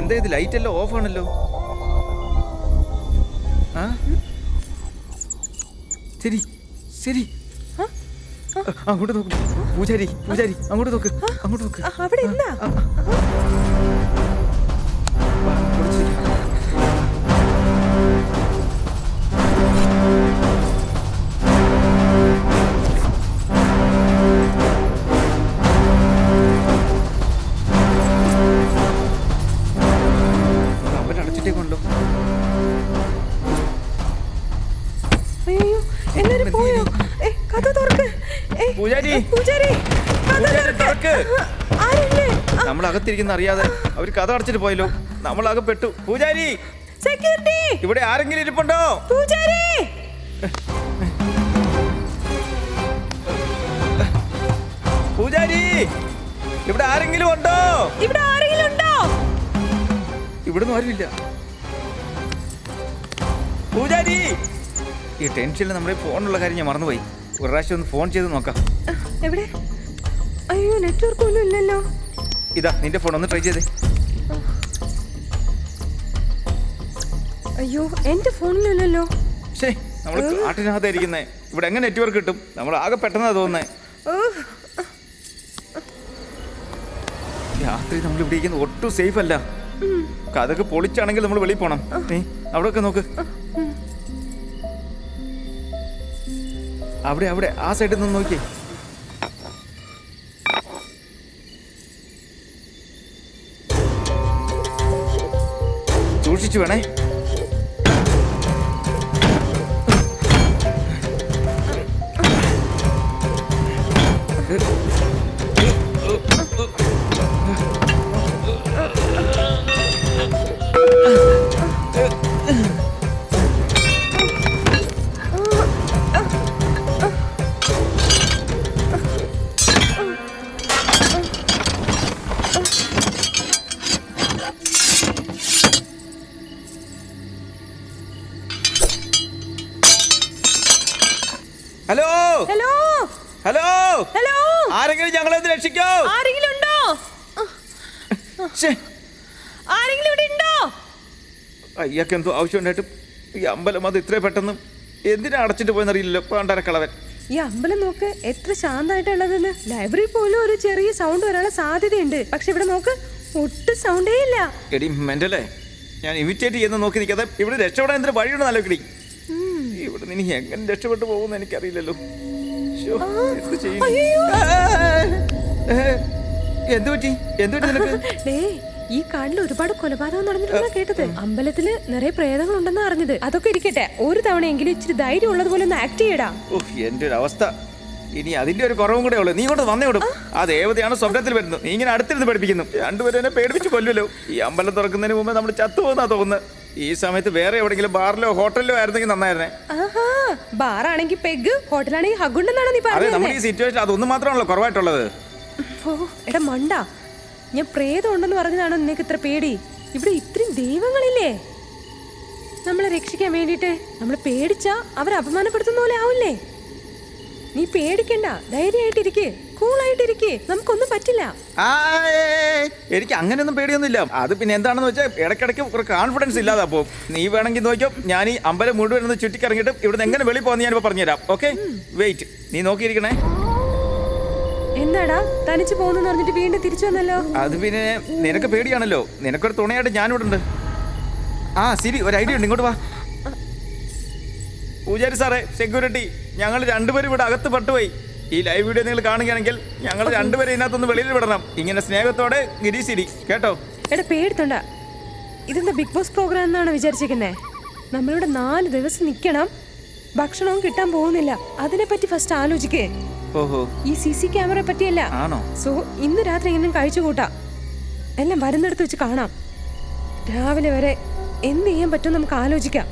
എന്താ ഇത് ലൈറ്റ് എല്ലാം ഓഫ് ആണല്ലോ? ആ? ശരി ശരി? അങ്ങോട്ട് നോക്ക്. പൂജാരി പൂജാരി അങ്ങോട്ട് നോക്ക്. അങ്ങോട്ട് നോക്ക്. അവിടെ എന്താ പൂജാരി. പൂജാരി നമ്മൾ അകത്തിരിക്കുന്ന അറിയാതെ അവർ കഥ അടച്ചിട്ട് പോയല്ലോ. നമ്മൾ അകപ്പെട്ടു പൂജാരി. സെക്യൂരിറ്റി. ഇവിടെ ആരെങ്കിലും ഇരിപ്പുണ്ടോ? പൂജാരി. പൂജാരി. ഇവിടെ ആരെങ്കിലും ഉണ്ടോ? ഇവിടെ ആരെങ്കിലും ഉണ്ടോ? ഇവിടുന്ന് ആരുമില്ല പൂജാരി. ഈ ടെൻഷനിൽ നമ്മുടെ ഫോണുള്ള കാര്യം ഞാൻ മറന്നുപോയി. ഒരു പ്രാവശ്യം ഒന്ന് ഫോൺ ചെയ്ത് നോക്കാം. എവിടെ? അയ്യോ നെറ്റ്വർക്ക് ഒന്നും ഇല്ലല്ലോ. ഇതാ നിന്റെ ഫോൺ ഒന്ന് ട്രൈ ചെയ്തേ. അയ്യോ എന്റെ ഫോണിലില്ലല്ലോ ശേ നമ്മൾ കാട്ടിനകത്താ ഇരിക്കുന്നേ. ഇവിടെ എങ്ങനെ നെറ്റ്വർക്ക് കിട്ടും? നമ്മൾ ആകെ പെട്ടെന്നാ തോന്നുന്നേ. ഓ, രാത്രി നമ്മൾ ഇവിടെ ഇരിക്കുന്നത് ഒട്ടും സേഫ് അല്ല. കഥക്ക് പൊളിച്ചാണെങ്കിൽ നമ്മൾ വെളിയിൽ പോണം. നീ അവിടെ ഒക്കെ നോക്ക്. അവിടെ അവിടെ ആ സൈഡിൽ നിന്ന് നോക്കി. സൂക്ഷിച്ചു വേണേ. ഹലോ ഹലോ ഹലോ ഹലോ ആരെങ്കിലും ഞങ്ങളെ ഒന്ന് രക്ഷിക്കോ? ആരെങ്കിലും ഉണ്ടോ? ആരെങ്കിലും ഇവിടെ ഉണ്ടോ? അയ്യക്ക് എന്തോ ആവശ്യമുണ്ടായിട്ടും ഈ അമ്പലം അത് ഇത്രയും പെട്ടെന്ന് എന്തിനാ അടച്ചിട്ട് പോയെന്നറിയില്ലല്ലോ പാണ്ടരക്കളവൻ ഈ അമ്പലം നോക്ക് എത്ര ശാന്തമായിട്ടുള്ളതെന്ന്. ലൈബ്രറി പോലും ഒരു ചെറിയ സൗണ്ട് വരാനുള്ള സാധ്യതയുണ്ട്. പക്ഷെ ഇവിടെ നോക്ക് ഒട്ടും സൗണ്ടേ ഇല്ല. എടി മെന്റലേ ഞാൻ ഇമിറ്റേറ്റ് ചെയ്യുന്ന നോക്കി നിൽക്കാതെ ഇവിടെ രക്ഷപ്പെടാൻ എന്തൊരു വഴിയുണ്ട് ആലോചിക്കടി. ഇവിടെ നിന്ന് എങ്ങനെ രക്ഷപ്പെട്ടു പോകുമെന്ന് എനിക്കറിയില്ലല്ലോ. എന്ത് പറ്റി? എന്ത് പറ്റി നിനക്ക്? ഈ കാട്ടിൽ ഒരുപാട് കൊലപാതകം നടന്നിട്ടുണ്ടെന്നാ കേട്ടത്. അമ്പലത്തിൽ നിറയെ പ്രേതങ്ങൾ ഉണ്ടെന്ന് അറിഞ്ഞത്. അതൊക്കെ ഇരിക്കട്ടെ. ഒരു തവണയെങ്കിലും ഇച്ചിരി ധൈര്യം ഉള്ളത് പോലെ ഒന്ന് ആക്ട് ചെയ്യടാ. എന്റെ ഒരു അവസ്ഥ. ഇനി അതിന്റെ ഒരു കുറവും കൂടെ ഉള്ളു. നീ ഇങ്ങോട്ട് വന്നേ വിടും ആ. ദേവതയാണ് സ്വപ്നത്തിൽ വരുന്നത്? നീ ഇങ്ങനെ അടുത്തിരുന്ന് പഠിപ്പിക്കുന്നു. രണ്ടുപേരും എന്നെ പേടിപ്പിച്ച് കൊല്ലുമല്ലോ ഈ അമ്പലം തുറക്കുന്നതിന് മുമ്പ് നമ്മൾ ചത്തു ചത്തുപോകുന്നാ തോന്നുന്നത്. ഈ സമയത്ത് വേറെ എവിടെങ്കിലും ബാറിലോ ഹോട്ടലിലോ ആയിരുന്നെങ്കിൽ നന്നായിരുന്നേ. ആഹാ ബാറാണെങ്കിൽ പെഗ് ഹോട്ടലാണെങ്കിൽ ഹഗുണ്ടെന്നാണ് നീ അതെ പറഞ്ഞത് നമ്മുടെ ഈ സിറ്റുവേഷൻ അതൊന്നും മാത്രമാണല്ലോ കുറവായിട്ടുള്ളത്. ഓ എടാ മണ്ട. ഞാൻ പ്രേതം ഉണ്ടെന്ന് പറഞ്ഞതാണോ നിനക്ക് ഇത്ര പേടി? ഇവിടെ ഇത്രയും ദൈവങ്ങളില്ലേ? നമ്മളെ രക്ഷിക്കാൻ വേണ്ടിയിട്ട് നമ്മൾ പേടിച്ചാ അവരെ അപമാനപ്പെടുത്തുന്ന പോലെ ആവില്ലേ? നീ പേടിക്കണ്ട. ധൈര്യമായിട്ടിരിക്കേ. കൂളായിട്ടിരിക്കേ. നമുക്കൊന്നും പറ്റില്ല. ആ, ഏയ്, എനിക്ക് അങ്ങനെയൊന്നും പേടിയൊന്നുമില്ല. അത് പിന്നെ എന്താണെന്ന് വെച്ചാൽ ഇടയ്ക്കിടയ്ക്ക് ഒരു കോൺഫിഡൻസ് ഇല്ലാതെ അപ്പോ നീ വേണമെങ്കിൽ നോക്കിയോ ഞാൻ ഈ അമ്പലം മുഴുവൻ ഒന്ന് ചുറ്റിക്കറങ്ങിയിട്ട് ഇവിടുന്ന് എങ്ങനെ വെളിയിൽ പോകുന്ന ഞാനിപ്പോൾ പറഞ്ഞുതരാം. ഓക്കെ വെയിറ്റ് നീ നോക്കിയിരിക്കണേ. എന്താടാ? തനിച്ച് പോകുന്നു പറഞ്ഞിട്ട് വീണ്ടും തിരിച്ചു വന്നല്ലോ? അത് പിന്നെ നിനക്ക് പേടിയാണല്ലോ. നിനക്കൊരു തുണയായിട്ട് ഞാനിവിടെ ഉണ്ട് ആ ശരി ഒരു ഐഡിയ ഉണ്ട്. ഇങ്ങോട്ട് വാ. പൂജാരി സാറേ സെക്യൂരിറ്റി ഞങ്ങൾ രണ്ടുപേരും ഇവിടെ അകത്ത് പെട്ടുപോയി. ഈ ലൈവ് വീഡിയോ നിങ്ങൾ കാണുകയാണെങ്കിൽ ഞങ്ങൾ രണ്ടുപേരും ഇതിനകത്തൊന്ന് വെളിയിൽ വിടണം. ഇങ്ങനെ സ്നേഹത്തോടെ ഗിരീശിരി കേട്ടോ? എടാ പേടുത്തണ്ട. ഇതെന്താ ബിഗ് ബോസ് പ്രോഗ്രാം എന്നാണ് വിചാരിച്ചിരിക്കുന്നത് നമ്മളിവിടെ നാല് ദിവസം നിൽക്കണം ഭക്ഷണവും കിട്ടാൻ പോകുന്നില്ല. അതിനെപ്പറ്റി ഫസ്റ്റ് ആലോചിക്കേ. ഓഹോ. ഈ സി സി ക്യാമറയെ പറ്റിയല്ല. ആണോ? സോ ഇന്ന് രാത്രി എങ്ങനെ കഴിച്ചു കൂട്ടാം. എല്ലാം വരുന്നിടത്ത് വെച്ച് കാണാം. രാവിലെ വരെ എന്ത് ചെയ്യാൻ പറ്റും നമുക്ക് ആലോചിക്കാം.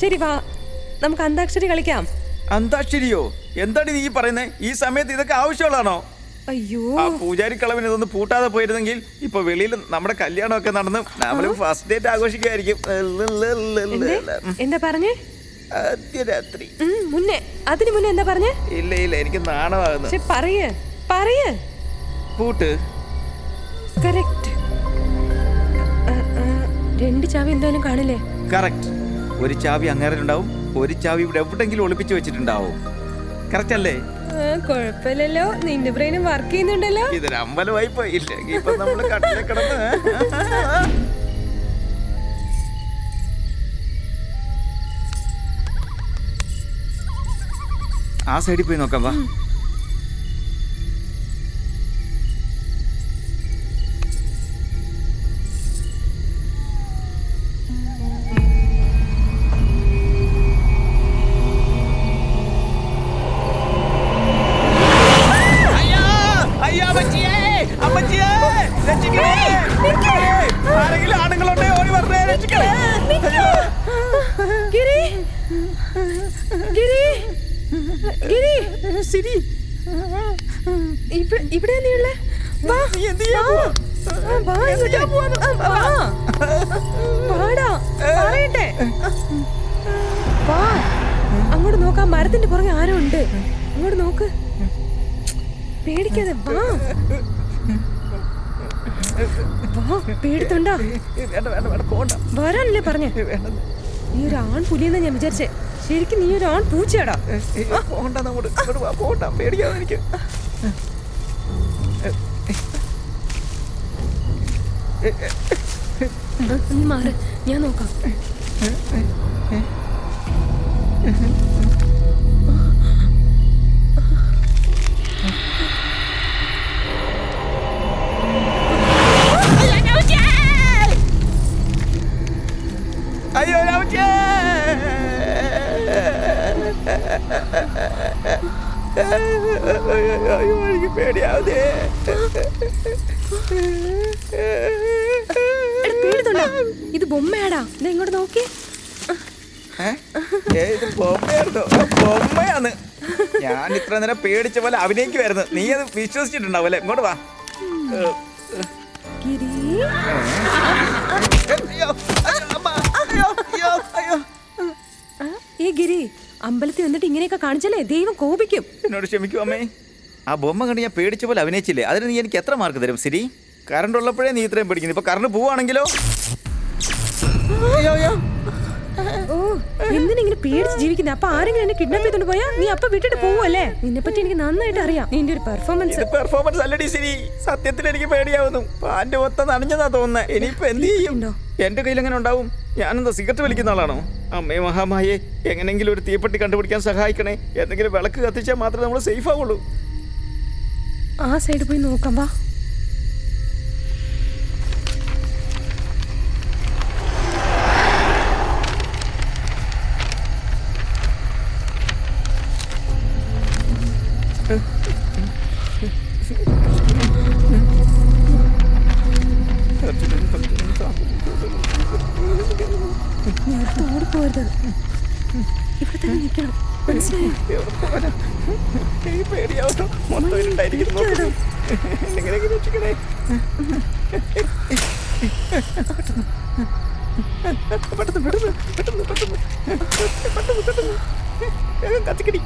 ശരി വാ. നമുക്ക് അന്താക്ഷരി കളിക്കാം. അന്താക്ഷരിയോ? എന്താണ് നീ പറയുന്നത് ഈ സമയത്ത് ഇതൊക്കെ ആവശ്യമുള്ളതാണോ? അയ്യോ. ആ പൂജാരി കളവിന് ഇതൊന്ന് പൂട്ടാതെ പോയിരുന്നെങ്കിൽ ഇപ്പൊ വെളിയിൽ നമ്മുടെ കല്യാണമൊക്കെ നടന്ന് നമ്മൾ ഫസ്റ്റ് ഡേറ്റ് ആഘോഷിക്കുമായിരിക്കും എന്താ? പറഞ്ഞേ? ആദ്യ രാത്രി മുന്നേ. അതിന് മുന്നേ എന്താ പറഞ്ഞേ? ഇല്ല ഇല്ല എനിക്ക് നാണമാകുന്നു. പറയ് പറയ്. പൂട്ട്. കറക്റ്റ് രണ്ട് ചാവി എന്തായാലും കാണില്ലേ? കറക്റ്റ് ഒരു ചാവി അങ്ങേറിലുണ്ടാവും ഒരു ചാവി ഇവിടെ എവിടെങ്കിലും ഒളിപ്പിച്ചു വെച്ചിട്ടുണ്ടാവും? കറക്റ്റ് അല്ലേ? കുഴപ്പമില്ലല്ലോ. നിന്റെ ബ്രെയിനും വർക്ക് ചെയ്യുന്നുണ്ടല്ലോ. ഇതൊരു അമ്പലമായി പോയില്ലേ ഇപ്പൊ നമ്മൾ കട്ടിലെ കിടന്ന് ആ സൈഡിൽ പോയി നോക്കാം വാ. ഗിരി സിരി. ഇവിടെ നീയുള്ള വാ. വാ. വാടാ പറയട്ടെ. വാ. അങ്ങോട്ട് നോക്കാം മരത്തിന്റെ പുറകെ ആരോ ഉണ്ട്. അങ്ങോട്ട് നോക്ക്. പേടിക്കാതെ വാ. വാ പേടിത്തുണ്ടോ. വരാനല്ലേ പറഞ്ഞേ? ഈ ഒരു ആൺ പുലിയെന്ന് ഞാൻ വിചാരിച്ചേ. ശരിക്കും നീ ഒരു ആൺ പൂച്ചയാടാ പോണ്ട അങ്ങോട്ട് ഇങ്ങോട്ട് വാ പോണ്ട പേടിക്കാതെ എനിക്ക് നീ മാറ് ഞാൻ നോക്കാം. അയ്യോ രാമച്ചേ അയ്യോ എനിക്ക് ഇത് ബൊമ്മയാടാ. ഇത് ഇങ്ങോട്ട് നോക്കി. ഇത് ബൊമ്മയായിരുന്നു. ബൊമ്മയാണ്. ഞാൻ ഇത്ര നേരം പേടിച്ച പോലെ അഭിനയിക്കുമായിരുന്നു നീ അത് വിശ്വസിച്ചിട്ടുണ്ടാവും അല്ലേ? ഇങ്ങോട്ട് വാ. ഗിരി. അമ്പലത്തിൽ വന്നിട്ട് ഇങ്ങനെയൊക്കെ കാണിച്ചല്ലേ ദൈവം കോപിക്കും. എന്നോട് ക്ഷമിക്കൂ അമ്മേ. ആ ബൊമ്മ കണ്ട് ഞാൻ പേടിച്ച പോലെ അഭിനയിച്ചില്ലേ? അതിന് നീ എനിക്ക് എത്ര മാർക്ക് തരും സിരി? കറണ്ട് ഉള്ളപ്പോഴേ നീ ഇത്രയും പേടിക്കുന്നു. ഇപ്പൊ കറണ്ട് പോവാണെങ്കിലോ? ഓ എന്തിനാ ഇങ്ങനെ പേടിച്ച് ജീവിക്കുന്നത് അപ്പൊ ആരെങ്കിലും എന്നെ കിഡ്നാപ്പ് ചെയ്തോണ്ട് പോയാ നീ അപ്പൊ വിട്ടിട്ട് പോവല്ലേ നിന്നെ പറ്റി എനിക്ക് നന്നായിട്ട് അറിയാം. നിന്റെ ഒരു പെർഫോമൻസ് പെർഫോമൻസ് അല്ലടി സിരി. സത്യത്തിൽ എനിക്ക് പേടിയാവുന്നു. പാന്റ് മൊത്തം നനഞ്ഞതാ തോന്നുന്നത് ഇനിയിപ്പോ എന്ത് ചെയ്യും? എന്റെ കയ്യിൽ എങ്ങനെ ഉണ്ടാവും? ഞാനെന്താ സിഗരറ്റ് വലിക്കുന്ന ആളാണോ? അമ്മേ മഹാമായെ എങ്ങനെങ്കിലും ഒരു തീപ്പെട്ടി കണ്ടുപിടിക്കാൻ സഹായിക്കണേ. എന്തെങ്കിലും വിളക്ക് കത്തിച്ചാൽ മാത്രമേ നമ്മൾ സേഫ് ആവുള്ളൂ. ആ സൈഡ് പോയി നോക്കാം വാ. പെട്ടെന്ന് പെട്ടെന്ന് പെട്ടെന്ന് പെട്ടെന്ന്. പെട്ടെന്ന് പെട്ടെന്ന്. കത്തിക്കടി.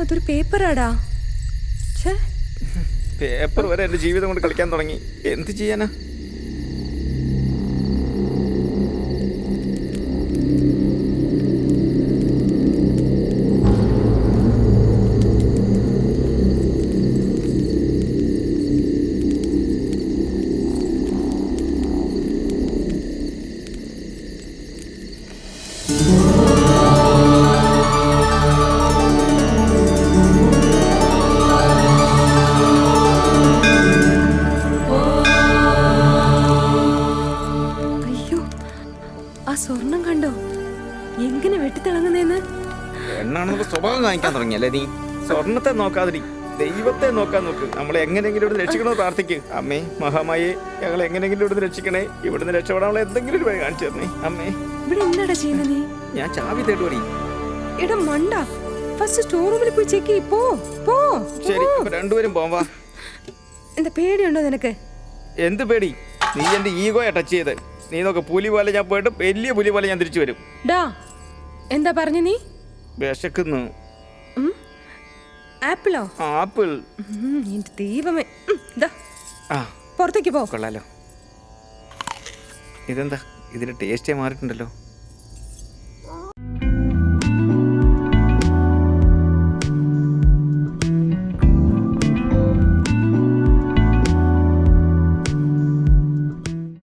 അതൊരു പേപ്പറാടാ. പേപ്പർ വരെ എന്റെ ജീവിതം കൊണ്ട് കളിക്കാൻ തുടങ്ങി. എന്ത് ചെയ്യാനാ? ആ സ്വർണം കണ്ടോ? എങ്ങനെ വെട്ടിത്തിളങ്ങുന്നേന്ന്? എന്നാണെന്നുള്ള സ്വഭാവം കാണിക്കാൻ തുടങ്ങിയല്ലേ നീ? സ്വർണത്തെ നോക്കാതിരി ദൈവത്തെ നോക്കാൻ നോക്ക്. നമ്മളെ എങ്ങനെയെങ്കിലും ഇവിടുന്ന് രക്ഷിക്കണോ പ്രാർത്ഥിക്ക്. അമ്മേ മഹാമായെ ഞങ്ങൾ എങ്ങനെയെങ്കിലും ഇവിടുന്ന് രക്ഷിക്കണേ. ഇവിടുന്ന് രക്ഷപ്പെടാനുള്ള എന്തെങ്കിലും ഒരു വഴി കാണിച്ചു തരണേ. അമ്മേ. ഇവിടെ എന്താടാ ചെയ്യുന്നത് നീ? ഞാൻ ചാവി തേടുപടി എടാ മണ്ട ഫസ്റ്റ് സ്റ്റോർ റൂമിൽ പോയി ചെക്ക് ചെയ്യ്. പോ പോ ശരി അപ്പൊ രണ്ടുപേരും പോവാ എന്താ പേടിയുണ്ടോ നിനക്ക്? എന്ത് പേടി? നീ എന്റെ ഈഗോയെ ടച്ച് ചെയ്ത്. നീ നോക്ക് പുലി പോലെ ഞാൻ പോയിട്ട് വലിയ പുലി പോലെ ഞാൻ തിരിച്ചു വരും. ഡാ എന്താ പറഞ്ഞു നീ? വിശക്കുന്നു. ആപ്പിളോ? ആപ്പിൾ. എന്റെ ദൈവമേ. പുറത്തേക്ക് പോ. കൊള്ളാലോ. ഇതെന്താ? ഇതിന്റെ ടേസ്റ്റേ മാറിയിട്ടുണ്ടല്ലോ.